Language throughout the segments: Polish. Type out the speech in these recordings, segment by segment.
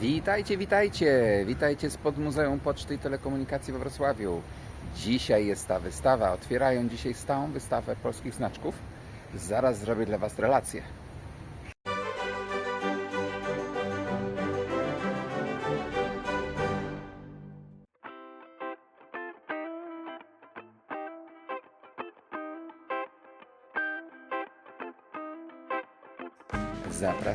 Witajcie, witajcie! Witajcie spod Muzeum Poczty i Telekomunikacji we Wrocławiu. Dzisiaj jest ta wystawa. Otwierają dzisiaj stałą wystawę polskich znaczków. Zaraz zrobię dla Was relację.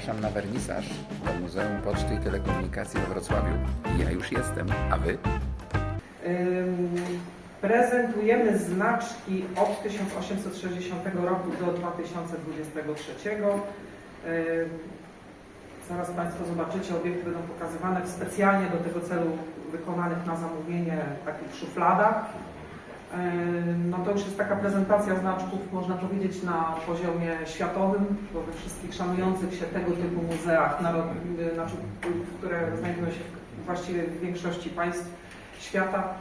Zapraszam na wernisaż do Muzeum Poczty i Telekomunikacji we Wrocławiu. Ja już jestem, a Wy? Prezentujemy znaczki od 1860 roku do 2023. Ym, Zaraz Państwo zobaczycie, obiekty będą pokazywane w specjalnie do tego celu wykonanych na zamówienie takich szufladach. No to już jest taka prezentacja znaczków, można powiedzieć, na poziomie światowym, bo we wszystkich szanujących się tego typu muzeach, znaczy, które znajdują się właściwie w większości państw świata,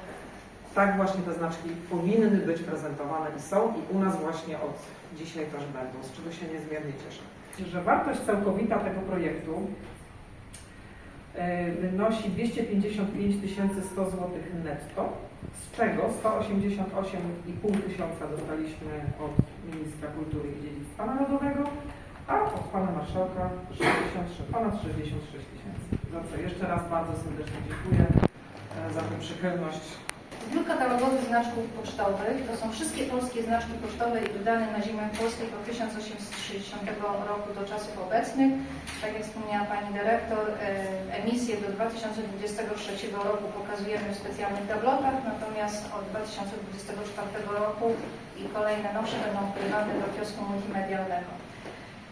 tak właśnie te znaczki powinny być prezentowane i są i u nas właśnie od dzisiaj też będą, z czego się niezmiernie cieszę. Że wartość całkowita tego projektu wynosi 255 100 zł netto, z czego 188,5 tysiąca dostaliśmy od Ministra Kultury i Dziedzictwa Narodowego, a od Pana Marszałka 63, ponad 66 tysięcy. Za co jeszcze raz bardzo serdecznie dziękuję e, za tę przychylność Zbiór katalogowy znaczków pocztowych to są wszystkie polskie znaczki pocztowe i wydane na ziemiach polskich od 1860 roku do czasów obecnych. Tak jak wspomniała Pani Dyrektor, e, emisję do 2023 roku pokazujemy w specjalnych tablotach, natomiast od 2024 roku i kolejne nowsze będą wpływane do kiosku multimedialnego.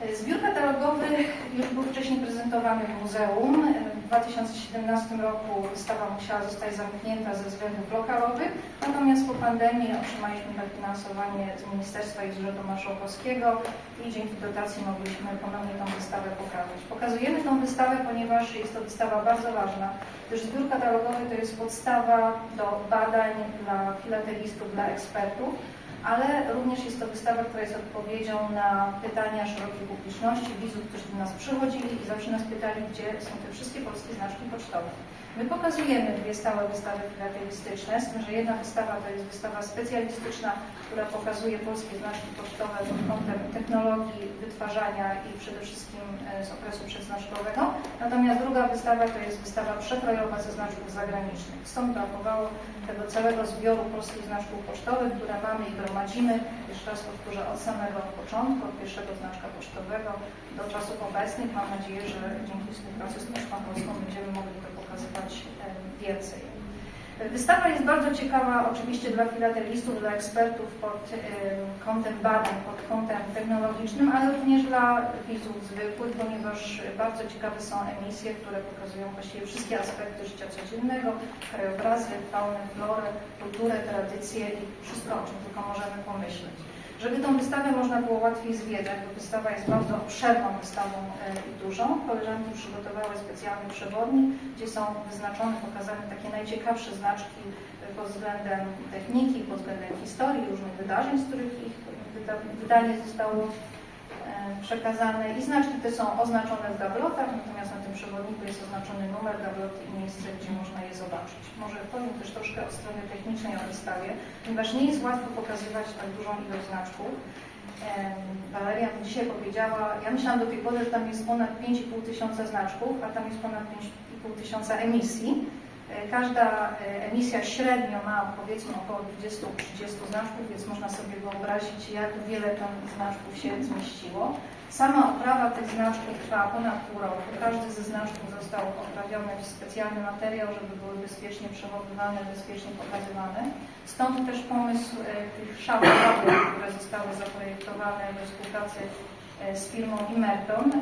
E, Zbiór katalogowy już był wcześniej prezentowany w muzeum. W 2017 roku wystawa musiała zostać zamknięta ze względów lokalowych, natomiast po pandemii otrzymaliśmy dofinansowanie z Ministerstwa i z Urzędu Marszałkowskiego i dzięki dotacji mogliśmy ponownie tę wystawę pokazać. Pokazujemy tę wystawę, ponieważ jest to wystawa bardzo ważna, gdyż zbiór katalogowy to jest podstawa do badań dla filatelistów, dla ekspertów, ale również jest to wystawa, która jest odpowiedzią na pytania szerokiej publiczności, widzów, którzy do nas przychodzili i zawsze nas pytali, gdzie są te wszystkie polskie znaczki pocztowe. My pokazujemy dwie stałe wystawy filatelistyczne, z tym, że jedna wystawa to jest wystawa specjalistyczna, która pokazuje polskie znaczki pocztowe pod kątem technologii wytwarzania i przede wszystkim e, z okresu przedznaczkowego. Natomiast druga wystawa to jest wystawa przekrojowa ze znaczków zagranicznych. Stąd brakowało tego całego zbioru polskich znaczków pocztowych, które mamy i gromadzimy, jeszcze raz powtórzę, od samego początku, od pierwszego znaczka pocztowego do czasów obecnych. Mam nadzieję, że dzięki współpracy z Pocztą Polską będziemy mogli to pokazywać więcej. Wystawa jest bardzo ciekawa oczywiście dla filatelistów, dla ekspertów pod em, kątem badań, pod kątem technologicznym, ale również dla widzów zwykłych, ponieważ bardzo ciekawe są emisje, które pokazują właściwie wszystkie aspekty życia codziennego, krajobrazy, faunę, florę, kulturę, tradycje i wszystko, o czym tylko możemy pomyśleć. Żeby tą wystawę można było łatwiej zwiedzać, bo wystawa jest bardzo obszerną wystawą e, i dużą, koleżanki przygotowały specjalny przewodnik, gdzie są wyznaczone, pokazane takie najciekawsze znaczki e, pod względem techniki, pod względem historii, różnych wydarzeń, z których ich wyda wydanie zostało przekazane i znaczki te są oznaczone w gablotach, natomiast na tym przewodniku jest oznaczony numer gabloty i miejsce, gdzie można je zobaczyć. Może powiem też troszkę o stronie technicznej o wystawie, ponieważ nie jest łatwo pokazywać tak dużą ilość znaczków. Waleria mi dzisiaj powiedziała, ja myślałam do tej pory, że tam jest ponad 5,5 tysiąca znaczków, a tam jest ponad 5,5 tysiąca emisji. E, Każda e, emisja średnio ma powiedzmy około 20-30 znaczków, więc można sobie wyobrazić, jak wiele tam znaczków się zmieściło. Sama oprawa tych znaczków trwa ponad pół roku. Każdy ze znaczków został oprawiony w specjalny materiał, żeby były bezpiecznie przechowywane, bezpiecznie pokazywane. Stąd też pomysł e, tych szaf, które zostały zaprojektowane we współpracy z firmą Imerton, em,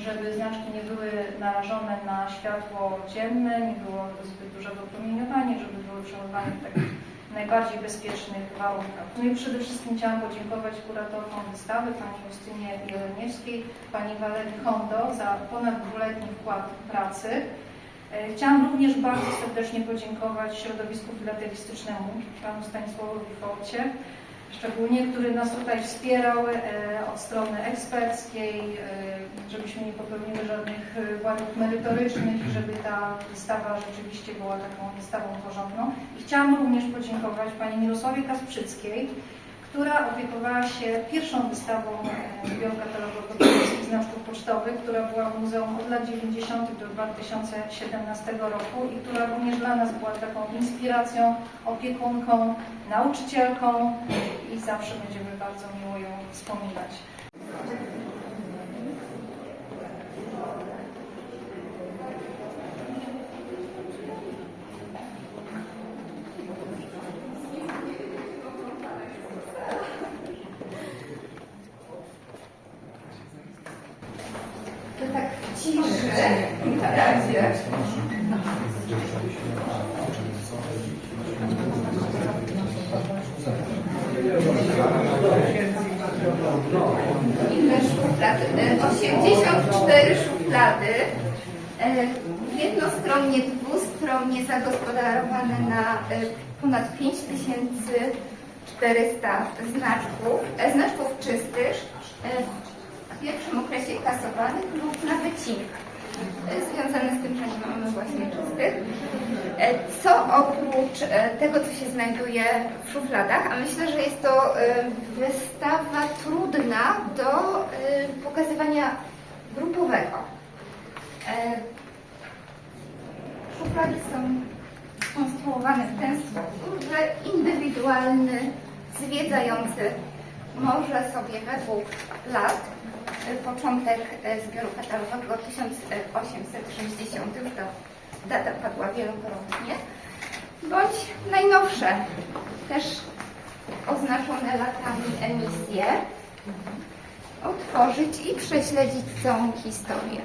żeby znaczki nie były narażone na światło dzienne, nie było zbyt dużego promieniowania, żeby były przechowywane w takich najbardziej bezpiecznych warunkach. No i przede wszystkim chciałam podziękować kuratorkom wystawy, pani Justynie Jeleniewskiej, pani Walerii Hondo za ponad dwuletni wkład pracy. E, Chciałam również bardzo serdecznie podziękować środowisku filatelistycznemu, panu Stanisławowi Fołcie, szczególnie, który nas tutaj wspierał e, od strony eksperckiej, e, żebyśmy nie popełnili żadnych e, błędów merytorycznych żeby ta wystawa rzeczywiście była taką wystawą porządną. I chciałam również podziękować Pani Mirosławie Kasprzyckiej, która opiekowała się pierwszą wystawą e, znaczków pocztowych, która była w muzeum od lat 90. do 2017 roku i która również dla nas była taką inspiracją, opiekunką, nauczycielką i zawsze będziemy bardzo miło ją wspominać. Szuflady. E, 84 szuflady. E, Jednostronnie, dwustronnie zagospodarowane na e, ponad 5400 znaczków, e, znaczków czystych w pierwszym okresie kasowanych lub na wycinkach. E, Związane z tym, że nie mamy właśnie czystych. E, Co oprócz e, tego, co się znajduje w szufladach, a myślę, że jest to wystawa trudna do pokazywania grupowego. Szuflady są skonstruowane w ten sposób, że indywidualny zwiedzający może sobie według lat, początek y, zbioru katalogowego 1860, już to data padła wielokrotnie, bądź najnowsze, też oznaczone latami emisje, otworzyć i prześledzić całą historię.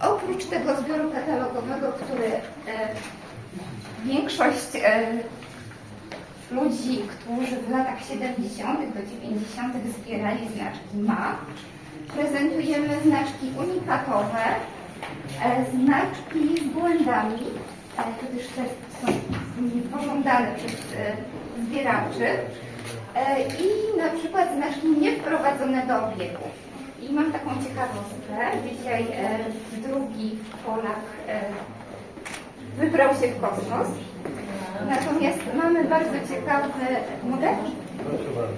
Oprócz tego zbioru katalogowego, który e, większość e, ludzi, którzy w latach 70. do 90. zbierali znaczki ma, prezentujemy znaczki unikatowe, e, znaczki z błędami, e, gdyż te są pożądane przez e, zbieraczy e, i na przykład znaczki niewprowadzone do obiegu. I mam taką ciekawostkę. Dzisiaj e, drugi Polak e, wybrał się w kosmos. Natomiast mamy bardzo ciekawy model.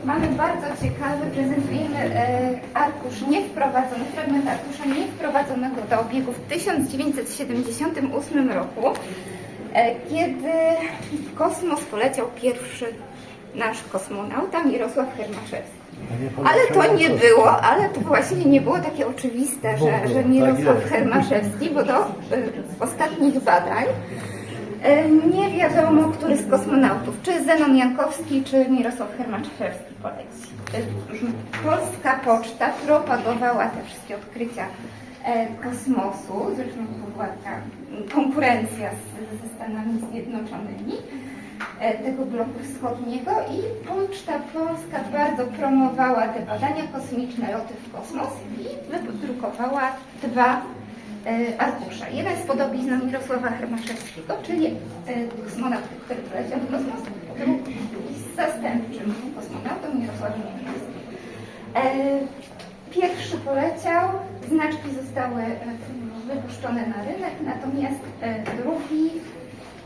Mamy bardzo ciekawy, prezentujemy e, arkusz niewprowadzony, fragment arkusza niewprowadzonego do obiegu w 1978 roku, e, kiedy w kosmos poleciał pierwszy nasz kosmonauta Mirosław Hermaszewski. Ale to nie było, ale to właśnie nie było takie oczywiste, że, że Mirosław Hermaszewski, bo do y, ostatnich badań nie wiadomo, który z kosmonautów, czy Zenon Jankowski, czy Mirosław Hermaszewski poleci. Y, Polska Poczta propagowała te wszystkie odkrycia e, kosmosu, zresztą to była ta konkurencja z, ze Stanami Zjednoczonymi e, tego bloku wschodniego i Poczta Polska bardzo promowała te badania kosmiczne, loty w kosmos i wydrukowała dwa e, arkusze. Jeden z podobizną Mirosława Hermaszewskiego, czyli e, kosmonauty, który poleciał do kosmosu, drugi z zastępczym kosmonautą Mirosławem Hermaszewskim. E, Pierwszy poleciał, znaczki zostały e, wypuszczone na rynek, natomiast e, drugi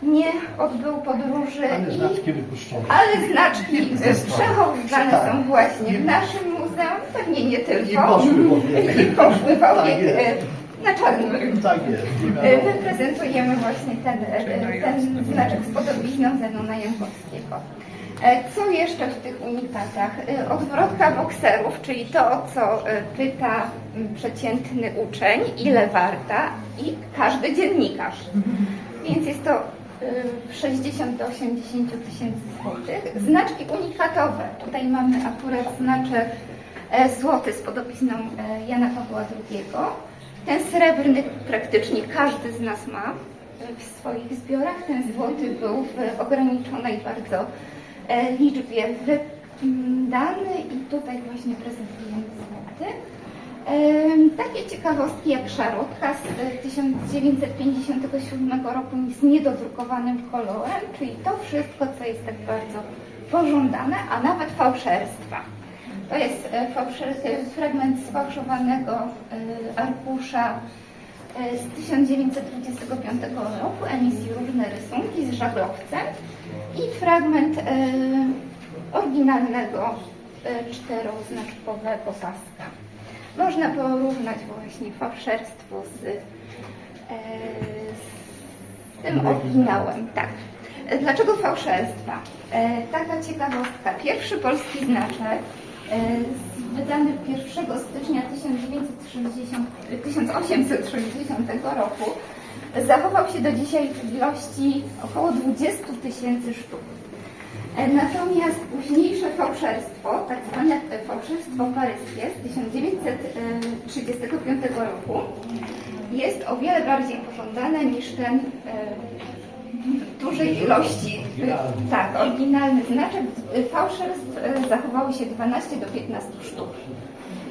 nie odbył podróży Ale i znaczki wypuszczone. ale znaczki e, przechowywane Tak. są właśnie w naszym muzeum, pewnie nie tylko. I poszły w obieg. I poszły w Tak czarnym rynku. Tak jest. E, wiadomo. Reprezentujemy właśnie ten, e, ten znaczek z podobizną Zenona Jankowskiego. E, Co jeszcze w tych unikatach? Odwrotka bokserów, czyli to, o co pyta przeciętny uczeń, ile warta i każdy dziennikarz. Więc jest to e, 60 do 80 tysięcy złotych. Znaczki unikatowe. Tutaj mamy akurat znaczek złoty z podobizną Jana Pawła II. Ten srebrny praktycznie każdy z nas ma e, w swoich zbiorach. Ten złoty był w ograniczonej bardzo e, liczbie wydany i tutaj właśnie prezentujemy złoty. Em, Takie ciekawostki jak szarotka z e, 1957 roku z niedodrukowanym kolorem, czyli to wszystko, co jest tak bardzo pożądane, a nawet fałszerstwa. To jest e, e, fragment sfałszowanego e, arkusza z 1925 roku, emisji Różne rysunki z żaglowcem i fragment oryginalnego czteroznaczkowego paska. Można porównać właśnie fałszerstwo z, z tym oryginałem. Tak. Dlaczego fałszerstwa? Taka ciekawostka. Pierwszy polski znaczek wydany 1 stycznia 1960, 1860 roku zachował się do dzisiaj w ilości około 20 tysięcy sztuk. E, Natomiast późniejsze fałszerstwo, tak zwane e, fałszerstwo paryskie z 1935 roku jest o wiele bardziej pożądane niż ten e, dużej ilości. Tak, oryginalny znaczek. e, Fałszerstw e, zachowało się 12 do 15 sztuk.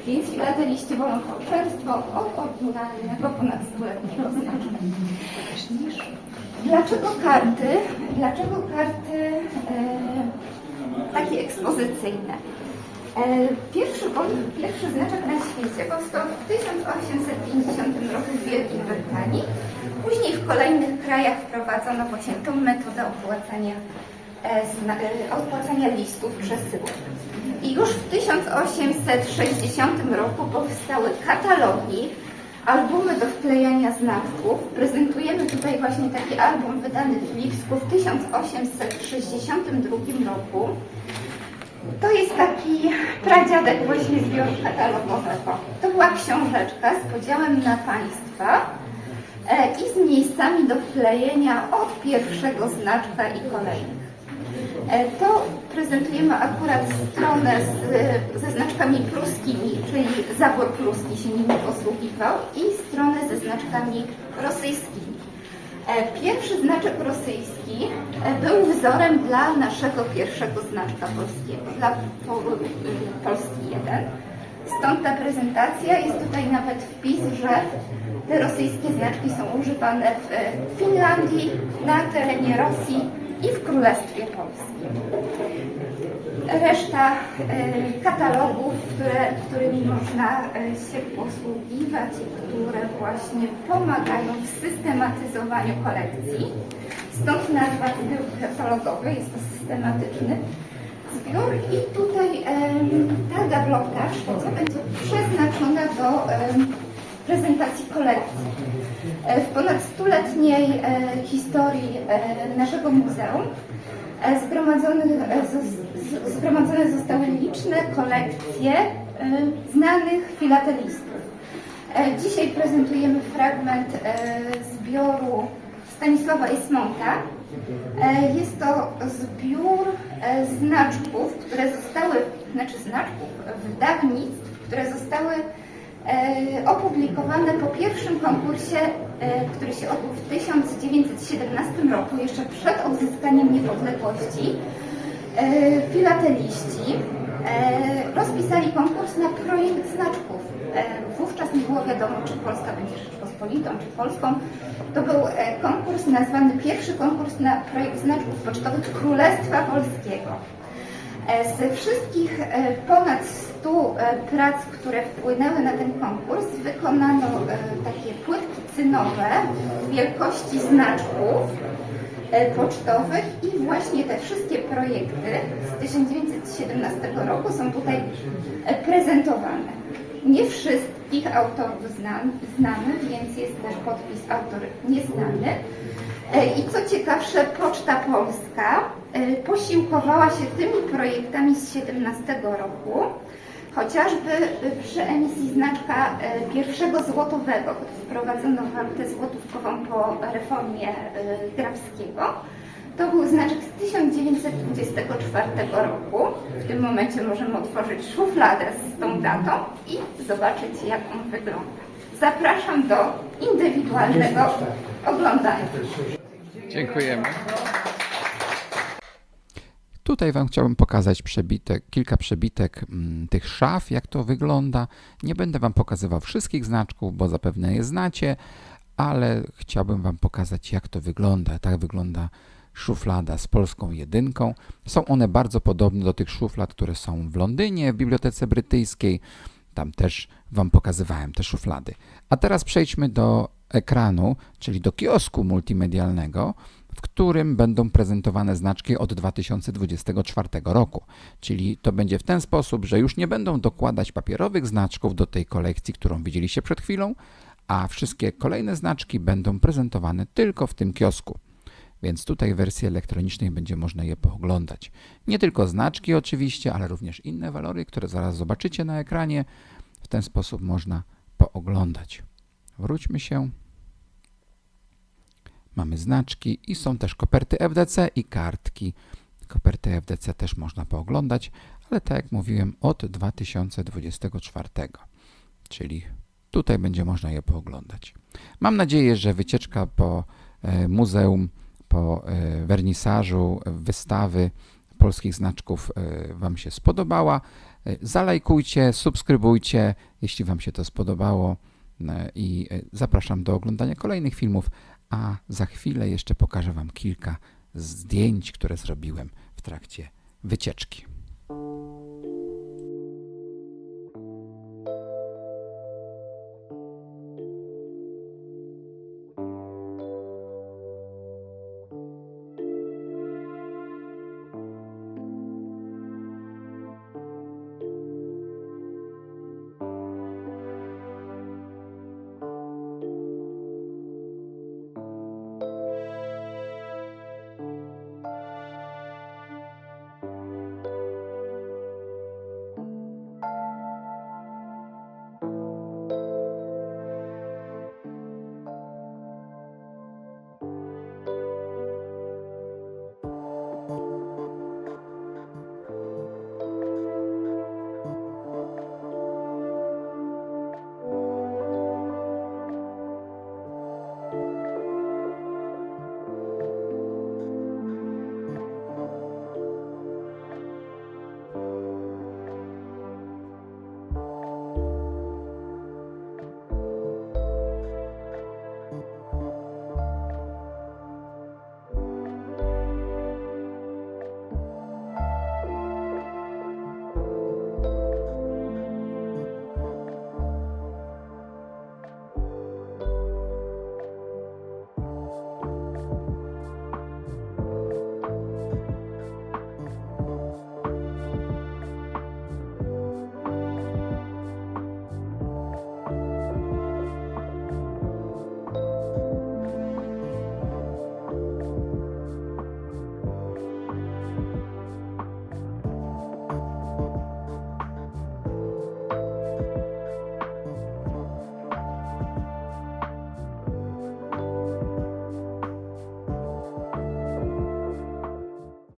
Więc filateliści wolą fałszerstwo od oryginalnego ponad stuletniego znaczka. Dlaczego karty? Dlaczego karty e, takie ekspozycyjne? E, pierwszy, pierwszy znaczek na świecie powstał w 1850 roku w Wielkiej Brytanii. Później w kolejnych krajach wprowadzono właśnie tą metodę opłacania, e, e, opłacania listów przesyłek. I już w 1860 roku powstały katalogi, albumy do wklejania znaczków. Prezentujemy tutaj właśnie taki album wydany w Lipsku w 1862 roku. To jest taki pradziadek właśnie zbioru katalogowego. To była książeczka z podziałem na państwa i z miejscami do wklejenia od pierwszego znaczka i kolejnych. E, To prezentujemy akurat stronę z, ze znaczkami pruskimi, czyli zabór pruski się nimi posługiwał i stronę ze znaczkami rosyjskimi. E, Pierwszy znaczek rosyjski e, był wzorem dla naszego pierwszego znaczka polskiego, dla po- Polski 1. Stąd ta prezentacja, jest tutaj nawet wpis, że te rosyjskie znaczki są używane w e, Finlandii, na terenie Rosji i w Królestwie Polskim. Reszta e, katalogów, które, którymi można e, się posługiwać i które właśnie pomagają w systematyzowaniu kolekcji. Stąd nazwa zbiór katalogowy, jest to systematyczny zbiór i tutaj ta gablota trzecia będzie przeznaczona do prezentacji kolekcji. E, W ponad stuletniej e, historii e, naszego muzeum zgromadzone zostały liczne kolekcje znanych filatelistów. Dzisiaj prezentujemy fragment zbioru Stanisława Ismonta. E, Jest to zbiór e, znaczków, które zostały, znaczy znaczków, wydawnictw, które zostały e, opublikowane po pierwszym konkursie, który się odbył w 1917 roku, jeszcze przed odzyskaniem niepodległości. Filateliści rozpisali konkurs na projekt znaczków. E, Wówczas nie było wiadomo, czy Polska będzie Rzeczpospolitą, czy Polską. To był e, konkurs nazwany pierwszy konkurs na projekt znaczków pocztowych Królestwa Polskiego. E, Ze wszystkich ponad 100 e, prac, które wpłynęły na ten konkurs, wykonano takie płytki cynowe wielkości znaczków pocztowych i właśnie te wszystkie projekty z 1917 roku są tutaj prezentowane. Nie wszystkich autorów znam, znamy, więc jest też podpis autor nieznany. E, I co ciekawsze, Poczta Polska e, posiłkowała się tymi projektami z 17 roku, chociażby e, przy emisji znaczka pierwszego złotowego, wprowadzono walutę złotówkową po reformie Grabskiego. To był znaczek z 1924 roku. W tym momencie możemy otworzyć szufladę z tą datą i zobaczyć, jak on wygląda. Zapraszam do indywidualnego oglądania. Dziękujemy. Tutaj Wam chciałbym pokazać przebitek, kilka przebitek mm, tych szaf, jak to wygląda. Nie będę Wam pokazywał wszystkich znaczków, bo zapewne je znacie, ale chciałbym Wam pokazać, jak to wygląda. Tak wygląda szuflada z polską jedynką. Są one bardzo podobne do tych szuflad, które są w Londynie, w Bibliotece Brytyjskiej. Tam też Wam pokazywałem te szuflady. A teraz przejdźmy do ekranu, czyli do kiosku multimedialnego, w którym będą prezentowane znaczki od 2024 roku. Czyli to będzie w ten sposób, że już nie będą dokładać papierowych znaczków do tej kolekcji, którą widzieliście przed chwilą, a wszystkie kolejne znaczki będą prezentowane tylko w tym kiosku. Więc tutaj w wersji elektronicznej będzie można je pooglądać. Nie tylko znaczki oczywiście, ale również inne walory, które zaraz zobaczycie na ekranie. W ten sposób można pooglądać. Wróćmy się. Mamy znaczki i są też koperty FDC i kartki. Koperty FDC też można pooglądać, ale tak jak mówiłem od 2024, czyli tutaj będzie można je pooglądać. Mam nadzieję, że wycieczka po e, muzeum, po e, wernisażu, wystawy polskich znaczków e, Wam się spodobała. E, Zalajkujcie, subskrybujcie, jeśli Wam się to spodobało e, i zapraszam do oglądania kolejnych filmów, a za chwilę jeszcze pokażę Wam kilka zdjęć, które zrobiłem w trakcie wycieczki.